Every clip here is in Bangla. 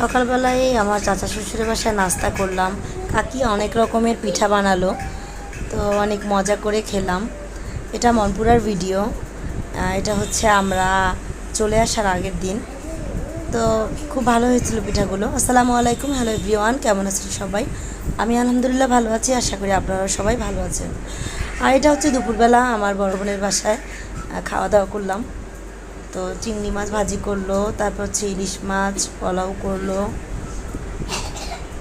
সকালবেলায় আমার চাচা শ্বশুরের বাসায় নাস্তা করলাম। কাকি অনেক রকমের পিঠা বানালো, তো অনেক মজা করে খেলাম। এটা মনপুরার ভিডিও। এটা হচ্ছে আমরা চলে আসার আগের দিন। তো খুব ভালো হয়েছিল পিঠাগুলো। আসসালামু আলাইকুম, হ্যালো এভরিওয়ান, কেমন আছেন সবাই? আমি আলহামদুলিল্লাহ ভালো আছি, আশা করি আপনারা সবাই ভালো আছেন। আর এটা হচ্ছে দুপুরবেলা আমার বড় বোনের বাসায় খাওয়া দাওয়া করলাম। তো চিংড়ি মাছ ভাজি করল, তারপর হচ্ছে ইলিশ মাছ, পোলাও করল।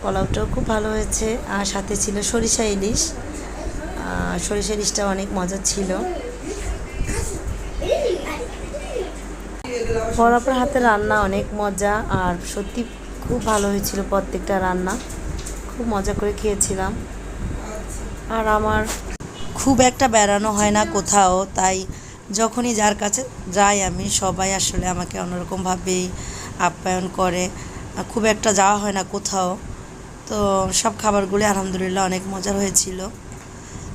পোলাওটাও খুব ভালো হয়েছে। আর সাথে ছিল সরিষা ইলিশ। সরিষা ইলিশটা অনেক মজার ছিল। বরাবর হাতে রান্না অনেক মজা। আর সত্যি খুব ভালো হয়েছিল প্রত্যেকটা রান্না। খুব মজা করে খেয়েছিলাম। আর আমার খুব একটা বেড়ানো হয় না কোথাও, তাই যখনই যার কাছে যাই আমি, সবাই আসলে আমাকে অন্যরকমভাবেই আপ্যায়ন করে। খুব একটা যাওয়া হয় না কোথাও। তো সব খাবারগুলি আলহামদুলিল্লাহ অনেক মজার হয়েছিল।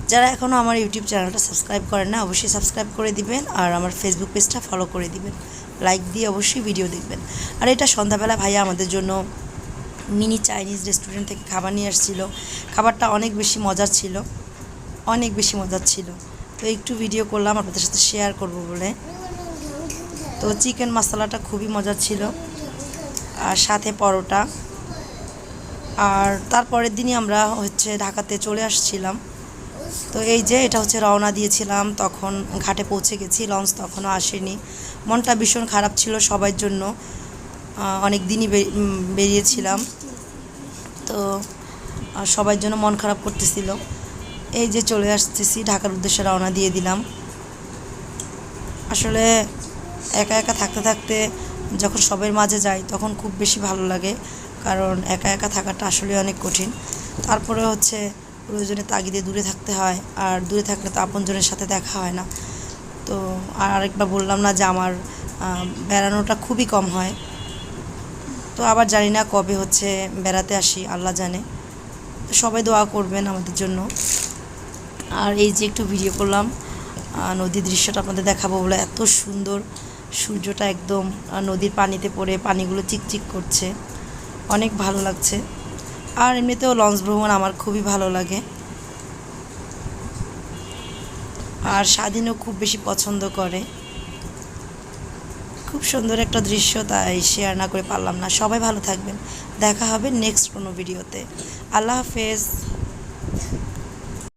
যারা এখনও আমার ইউটিউব চ্যানেলটা সাবস্ক্রাইব করেন না, অবশ্যই সাবস্ক্রাইব করে দিবেন আর আমার ফেসবুক পেজটা ফলো করে দিবেন। লাইক দিয়ে অবশ্যই ভিডিও দেখবেন। আর এটা সন্ধ্যাবেলা ভাইয়া আমাদের জন্য মিনি চাইনিজ রেস্টুরেন্ট থেকে খাবার নিয়ে আসছিল। খাবারটা অনেক বেশি মজার ছিল। অনেক বেশি মজার ছিল। তো একটু ভিডিও করলাম, আপনাদের সাথে শেয়ার করব বলে। তো চিকেন মশলাটা খুবই মজার ছিল। আর সাথে পরোটা। আর তারপরের দিনই আমরা হচ্ছে ঢাকাতে চলে আসছিলাম। তো এই যে এটা হচ্ছে রওনা দিয়েছিলাম, তখন ঘাটে পৌঁছে গেছি, লঞ্চ তখনও আসেনি। মনটা ভীষণ খারাপ ছিল সবার জন্য। অনেক দিনই বেরিয়েছিলাম। তো সবার জন্য মন খারাপ করতেছিল। এই যে চলে আসতেছি, ঢাকার উদ্দেশ্যে রওনা দিয়ে দিলাম। আসলে একা একা থাকতে থাকতে যখন সবের মাঝে যাই, তখন খুব বেশি ভালো লাগে, কারণ একা একা থাকাটা আসলে অনেক কঠিন। তারপরে হচ্ছে প্রয়োজনে তাগিদে দূরে থাকতে হয়, আর দূরে থাকলে তো আপনজনের সাথে দেখা হয় না। তো আর আরেকবার বললাম না যে আমার বেড়ানোটা খুবই কম হয়। তো আবার জানি না কবে হচ্ছে বেড়াতে আসি, আল্লাহ জানে। সবাই দোয়া করবেন আমাদের জন্য। আর এই যে একটু ভিডিও করলাম নদীর দৃশ্যটা আপনাদের দেখাবো বলে এত সুন্দর সূর্যটা একদম নদীর পানিতে পড়ে, পানিগুলো চিকচিক করছে। অনেক ভালো লাগছে। আর এমনিতেও লঞ্চ ভ্রমণ আমার খুবই ভালো লাগে। আর স্বাধীনও খুব বেশি পছন্দ করে। খুব সুন্দর একটা দৃশ্য, তাই শেয়ার না করে পারলাম না। সবাই ভালো থাকবেন। দেখা হবে নেক্সট কোনো ভিডিওতে আল্লাহ হাফেজ।